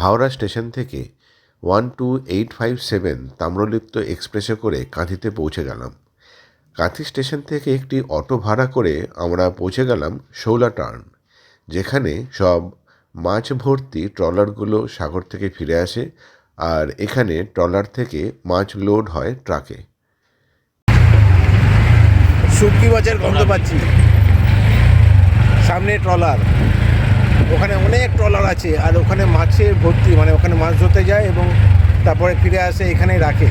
Howrah station থেকে one two eight five seven Tamralipta এক্সপ্রেসে করে কাঁথিতে পৌঁছে গেলাম। কাঁথি স্টেশন থেকে একটি অটো ভাড়া করে আমরা পৌঁছে গেলাম শৌলা টার্ন, যেখানে সব মাছ ভর্তি ট্রলারগুলো সাগর থেকে ফিরে আসে আর এখানে ট্রলার থেকে মাছ লোড হয় ট্রাকে। শুটকি মাছের গন্ধ পাচ্ছি। সামনে ট্রলার। ওখানে অনেক ট্রলার আছে আর ওখানে মাছে ভর্তি মানে ওখানে মাছ ধরতে যায় এবং তারপরে ফিরে আসে এখানেই রাখে।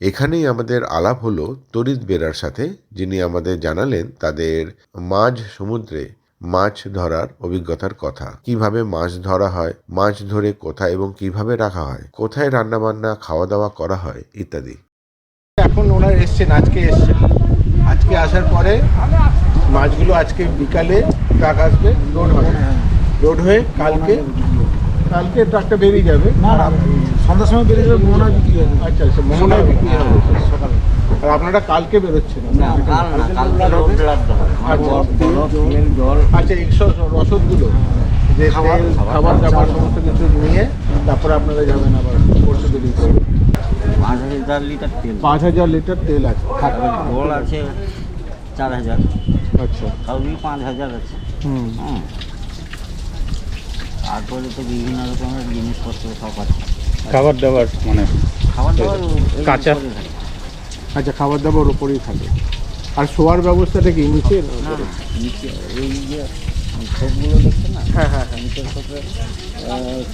এখানেই আমাদের আলাপ হলো তরিত বেরার সাথে, যিনি আমাদের জানালেন তাদের মাঝ সমুদ্রে মাছ ধরার অভিজ্ঞতার কথা। কীভাবে মাছ ধরা হয়, মাছ ধরে কোথায় এবং কীভাবে রাখা হয়, কোথায় রান্নাবান্না, খাওয়া দাওয়া করা হয়, ইত্যাদি। এখন ওনার এসছেন আজকে এসছেন। আজকে আসার পরে মাছগুলো আজকে বিকালে ট্রাক আসবে লোড হবে। লোড হয়ে কালকে কালকে ট্রাকটা বেরিয়ে যাবে। সন্ধ্যার সময় বেরিয়ে যাবে মোহনা বিক্রি হবে। আচ্ছা আচ্ছা মোহনায় বিক্রি হবে। সকালে। আর আপনারা কালকে বেরোচ্ছেন। আচ্ছা জল। আচ্ছা এইসব রসদগুলো যে খাবার, দাবার সমস্ত কিছু নিয়ে তারপরে আপনারা যাবেন আবার পরশু হাজার লিটার তেল। পাঁচ হাজার লিটার তেল আছে। জল আছে চার হাজার। আচ্ছা। কাউরি পাঁচ হাজার আছে। হুম। হুম। তারপরে তো বিভিন্ন রকমের জিনিসপত্র সব আছে। খাবার দাবার মানে খাবার দাবার কাঁচা? থাকে। আচ্ছা খাবার দাবার ওপরেই থাকে। আর শোয়ার ব্যবস্থাটা কি নিচে? নিচে এই যে সবগুলো দেখছে না? হ্যাঁ হ্যাঁ হ্যাঁ। নিচের সবে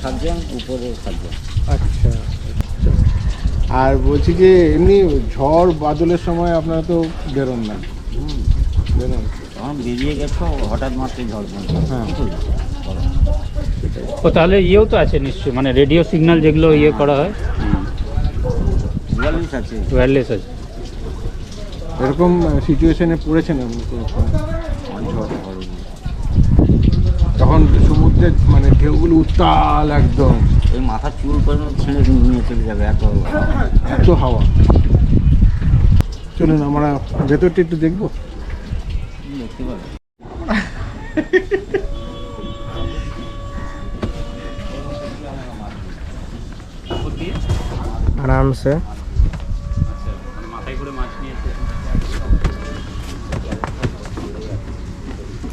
সাতজন উপরে সাতজন আচ্ছা। আর বলছি যে এমনি ঝড় বাদলের সময় আপনারা তো বেরোন না। হুম বেরোন। তখন বেরিয়ে গেছো হঠাৎ মাত্র ঝড় বন্ধ হ্যাঁ। ও তাহলে ইয়েও তো আছে নিশ্চয়ই মানে রেডিও সিগন্যাল যেগুলো ইয়ে করা হয়। বিয়াল্লিশ আছে। ওয়্যারলেস আছে। এরকম সিচুয়েশনে পড়েছেন আপনি কোনো সময়? ঝড় ঝড় তখন সমুদ্রের মানে ঢেউগুলো উত্তাল একদম। ওই মাথার চুল নিয়ে চলে যাবে এত এত হাওয়া। চলুন আমরা ভেতরটি একটু দেখব। আরামসে।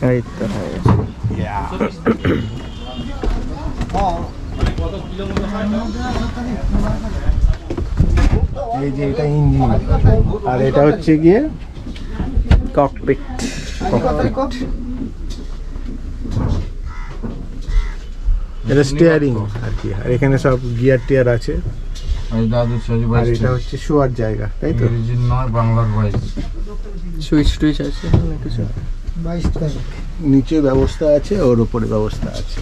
এই তো হয়ে গেছে। এই যে এটা ইঞ্জিন। আর এটা হচ্ছে গিয়ে ককপিট এটা স্টিয়ারিং আর কি। আর এখানে সব গিয়ার টিয়ার আছে। আর এটা হচ্ছে শোয়ার জায়গা তাই তো? অরিজিন নয় বাংলার ভয়েস সুইচ টুইচ আছে। অনেক কিছু নিচে ব্যবস্থা আছে ওর উপরে ব্যবস্থা আছে।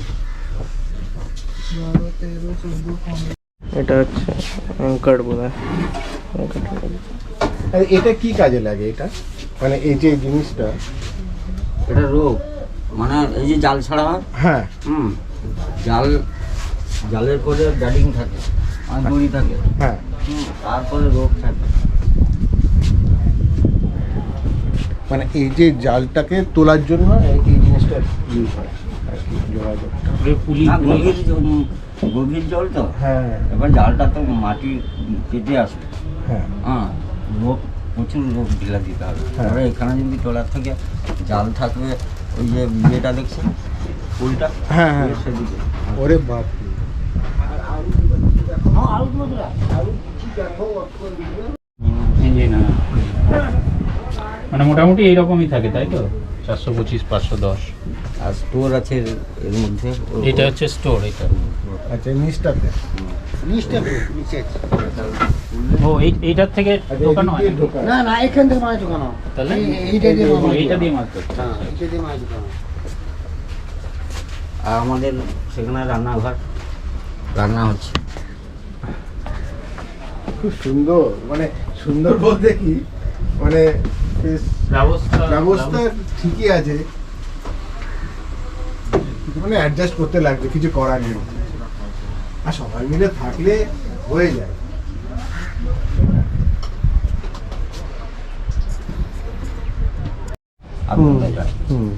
এটা হচ্ছে অ্যাঙ্কার বলে এটা কি কাজে লাগে এটা? মানে এই যে জিনিসটা। এটা রোগ। মানে এই যে জাল ছাড়া? হয়। হ্যাঁ হুম। জাল জালের পরে ব্যাডিং থাকে আর দড়ি থাকে। হ্যাঁ। তারপরে রোগ থাকে। মানে এই যে জালটাকে তোলার জন্য এই এই জিনিসটা ইউজ হয় আর কি যোগাযোগটা গভীর গভীর জল তো। হ্যাঁ। এবার জালটা তো মাটি কেটে আসবে। হ্যাঁ। হ্যাঁ লোক প্রচুর লোক ঢিলা দিতে হবে। হ্যাঁ। এখানে যদি তোলার থেকে জাল থাকবে ওই যে ইয়েটা দেখছেন? ফুলটা? হ্যাঁ, হ্যাঁ। সেদিকে। ওরে বাপ রে। ইঞ্জিন হ্যাঁ। মানে মোটামুটি এইরকমই থাকে তাই তো? চারশো পঁচিশ পাঁচশো দশ। আর স্টোর আছে এর- মধ্যে? এটা হচ্ছে স্টোর এটা। আচ্ছা নিচটাতে? ও এই এইটার থেকে আচ্ছা ঢোকানো এদিক হয় না না এখান থেকে মাছ ঢোকানো। তাহলে? এই- এইটা দিয়ে মাছ ও, এইটা দিয়ে মাছ হ্যাঁ। এইটা দিয়ে মাছ ঢোকানো। আর আমাদের সেখানে রান্নাঘর রান্না হচ্ছে। খুব সুন্দর মানে সুন্দর বলতে কি মানে বেশ ব্যবস্থা ঠিকই আছে। মানে অ্যাডজাস্ট করতে লাগবে কিছু করার নেই। আর সবাই মিলে থাকলে হয়ে যায়। হুম।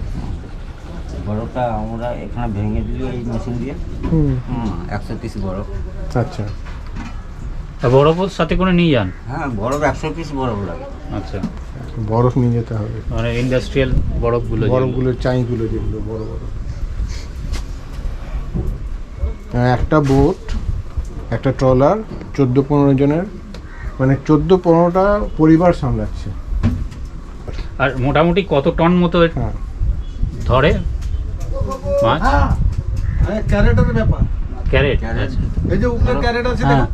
বরফটা আমরা এখানে ভেঙে দিলি এই মেশিন দিয়ে। হুম। হুম একশো পিস বরফ আচ্ছা। তা বরফও সাথে করে নিয়ে যান? হ্যাঁ বরফ একশো পিস বরফ লাগে। আচ্ছা। বরফ নিয়ে যেতে হবে। মানে ইন্ডাস্ট্রিয়াল বরফগুলো। বরফগুলো চাইগুলো যেগুলো বড় বড়। একটা বোট একটা ট্রলার চোদ্দ পনেরো জনের মানে চোদ্দ পনেরোটা পরিবার সামলাচ্ছে। আর মোটামুটি কত টন মতো হ্যাঁ। ধরে? মাছ? ক্যারেটের ব্যাপার। ক্যারেট। এই যে উপরে ক্যারেট আছে হ্যাঁ।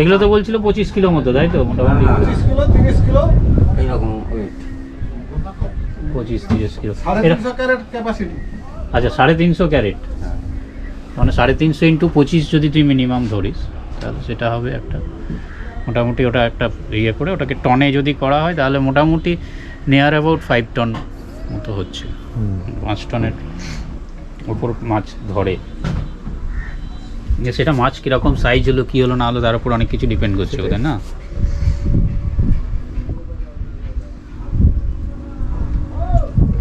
এগুলো তো বলছিল পঁচিশ কিলো মতো তাই তো? মোটামুটি। পঁচিশ কিলো তিরিশ কিলো। এইরকম পঁচিশ তিরিশ কিলো। আচ্ছা সাড়ে তিনশো ক্যারেট। মানে সাড়ে তিনশো ইন্টু পঁচিশ যদি তুই মিনিমাম ধরিস তাহলে সেটা হবে একটা মোটামুটি ওটা একটা ইয়ে করে ওটাকে টনে যদি করা হয় তাহলে মোটামুটি নিয়ার অ্যাবাউট ফাইভ টন মতো হচ্ছে। পাঁচ টনের ওপর মাছ ধরে। সেটা মাছ কীরকম সাইজ হলো কী হলো না হলো তার উপর অনেক কিছু ডিপেন্ড করছে ওদের না?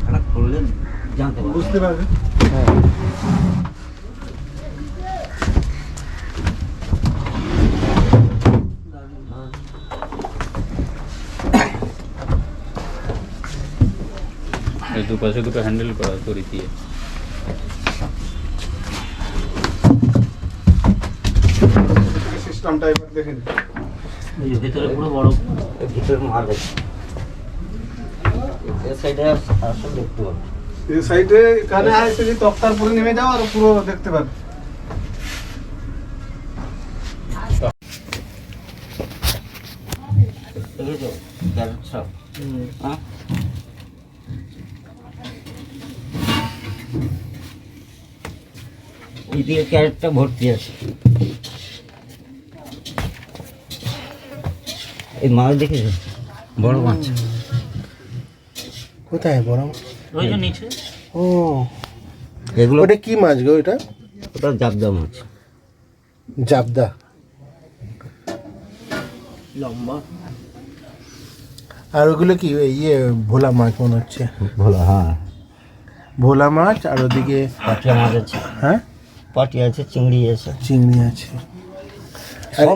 এটা করলে জানতে পারব বুঝতে পারবে। দুপাশে দুটো হ্যান্ডেল করা দড়ি দিয়ে। সিস্টেমটা এবার দেখে নিন। ভিতরে পুরো এর ভিতরে সাইডে আসলে দেখতে পাবো এই সাইডে কানে আসে যে তক্তার পরে নেমে যাও আর পুরো দেখতে হ্যাঁ? ক্যারেটটা ভর্তি আছে। এই মাছ দেখেছ? বড় মাছ। কোথায় বড় ওই যে নিচে। ও। এগুলো ওটা কি মাছ গো এটা? ওটা জাবদা মাছ। জাবদা। লম্বা। আর ওগুলো কি ইয়ে ভোলা মাছ মনে হচ্ছে। ভোলা হ্যাঁ। ভোলা মাছ আর ওদিকে পাটিয়া মাছ আছে। হ্যাঁ? পাটি আছে চিংড়ি আছে। চিংড়ি আছে।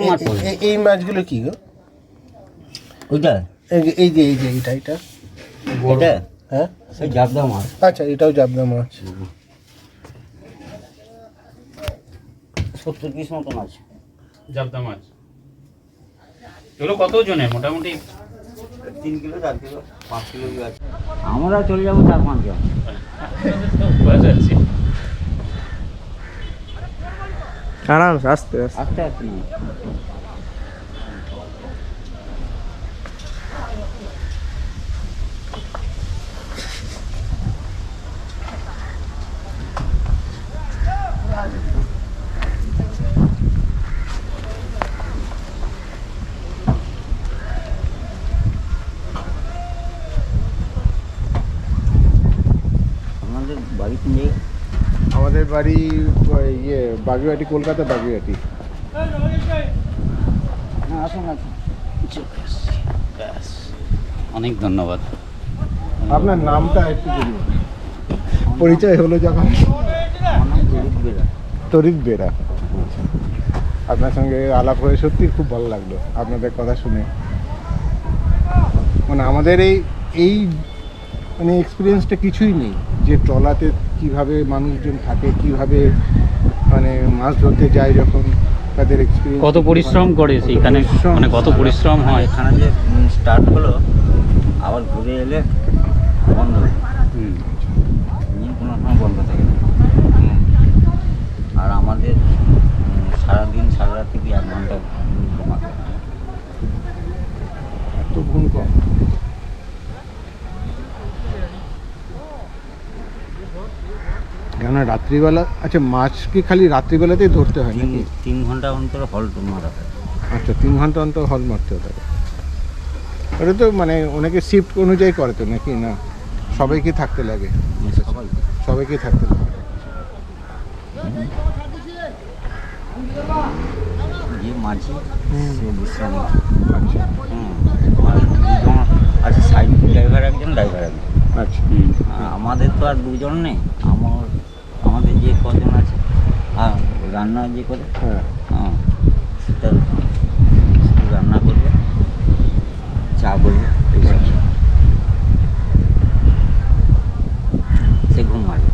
মাছ এই মাছগুলো কি গো? ওইটা? এই যে- এই যে এইটা এটা এটা? হ্যাঁ? সেই জাবদা মাছ। আচ্ছা এটাও জাবদা মাছ। সত্তর পিস মতন আছে। জাবদা মাছ। এগুলো কত ওজনের? মোটামুটি? তিন কিলো চার কিলো পাঁচ কিলো আছে। আমরা চলে যাব চার পাঁচ জন। আরামসে আস্তে আস্তে। আস্তে আস্তে আমাদের বাড়ি কোন জায়গায় আমাদের বাড়ি ইয়ে বাগুইয়াটি কলকাতা বাগুইয়াটি হ্যাঁ আসুন আসুন। ব্যাস অনেক ধন্যবাদ। আপনার নামটা একটু বলুন। পরিচয় হলো যখন? আমার নাম দিলীপ বেরা। তরিত বেরা। আপনার সঙ্গে আলাপ হয়ে সত্যি খুব ভালো লাগল আপনাদের কথা শুনে। মানে আমাদের এই এই মানে এক্সপিরিয়েন্সটা কিছুই নেই। যে ট্রলাতে কীভাবে মানুষজন থাকে কীভাবে মানে মাছ ধরতে যায় যখন তাদের এক্সপিরিয়েন্স কত পরিশ্রম করে সেইখানে মানে কত পরিশ্রম হয়? এখানে যে স্টার্ট হলো আবার ঘুরে এলে বন্ধ হুম। নিয়ে কোনো সময় বন্ধ থাকে না হুম। আর আমাদের উম, সারাদিন সারা রাত থেকে এক ঘণ্টা ঘুমাতে হয়। এত ঘুম কম কেন রাত্রিবেলা আচ্ছা মাছ কি খালি রাত্রিবেলাতেই ধরতে হয় নাকি? তিন ঘণ্টা অন্তর হল্ট মারা হয় আচ্ছা তিন ঘণ্টা অন্তর হল মারতে হতে ওটা তো মানে অনেকে শিফট অনুযায়ী করে তো নাকি না? সবাইকে থাকতে লাগে। সবাই। সবাইকে থাকতে লাগে। যে মাঝি সে বিশ্রাম। নেয়। আচ্ছা। হুম। আর দুজন আছে সাইড ড্রাইভার একজন ড্রাইভার একজন। আচ্ছা। আর আমাদের তো আর দুজন নেই। আমার আমাদের যে কজন আছে আর রান্না যে করে হ্যাঁ হ্যাঁ সেটা রান্না করবে চা করবে এইসব সে ঘুমাবে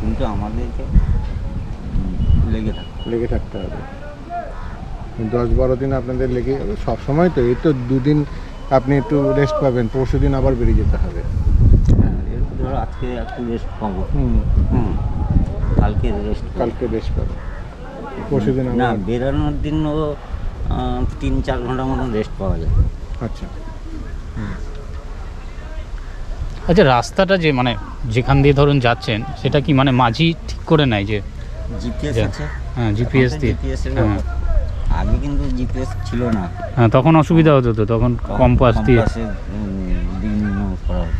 কিন্তু আমাদেরকে লেগে থাকে লেগে থাকতে হবে। দশ বারো দিন আপনাদের লেগে যাবে সব সময় তো এই তো দুদিন আপনি একটু রেস্ট পাবেন পরশু দিন আবার বেরিয়ে যেতে হবে। হ্যাঁ, আজকে একটু রেস্ট পাবো। হুম। হুম। কালকে রেস্ট কালকে রেস্ট পাবেন পরশু দিন না বেরোনোর দিনও তিন চার ঘণ্টা মতন রেস্ট পাওয়া যায়। আচ্ছা। আচ্ছা রাস্তাটা যে মানে যেখান দিয়ে ধরুন যাচ্ছেন সেটা কি মানে মাঝি ঠিক করে নেয় যে জিপিএস আছে। হ্যাঁ জিপিএস দিয়ে। হ্যাঁ। আগে কিন্তু জিপিএস ছিল না। হ্যাঁ তখন অসুবিধা হতো তো তখন কম্পাস দিয়ে কম্পাসে, উম, দিন করা হতো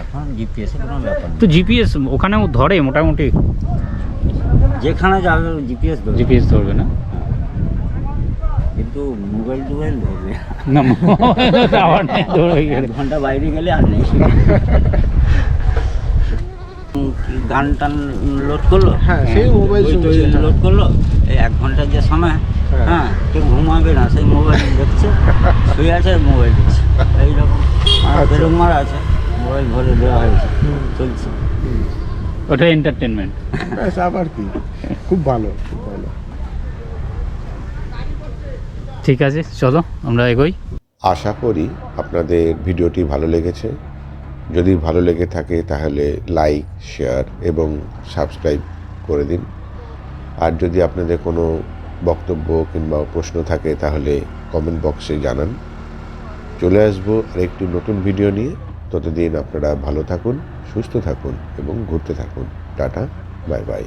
এখন জিপিএস কোনো ব্যাপার তো জিপিএস ওখানেও ধরে মোটামুটি? যেখানে যাবে জিপিএস ধরবে। জিপিএস ধরবে না? কিন্তু মোবাইল টোবাইল ধরবে। না ঘণ্টা বাইরে গেলে আর নেই। গান টান লোড করল? হ্যাঁ, সেই মোবাইল হ্যাঁ। লোড করল এই এক ঘণ্টার যে সময় হ্যাঁ। হ্যাঁ কেউ ঘুমাবে না সেই মোবাইল দেখছে শুয়ে আছে মোবাইল দেখছে। এইরকম। আচ্ছা। বেরুম মারা আছে। মোবাইল ভরে দেওয়া হয়েছে। চলছে। ওটা এন্টারটেনমেন্ট ব্যাস আবার কি? খুব ভালো খুব ভালো। ঠিক আছে চলো আমরা এগোই। আশা করি আপনাদের ভিডিওটি ভালো লেগেছে। যদি ভালো লেগে থাকে তাহলে লাইক শেয়ার এবং সাবস্ক্রাইব করে দিন। আর যদি আপনাদের কোনো বক্তব্য কিংবা প্রশ্ন থাকে তাহলে কমেন্ট বক্সে জানান। চলে আসব আরেকটি নতুন ভিডিও নিয়ে। ততদিন আপনারা ভালো থাকুন সুস্থ থাকুন এবং ঘুরতে থাকুন। Tata bye bye.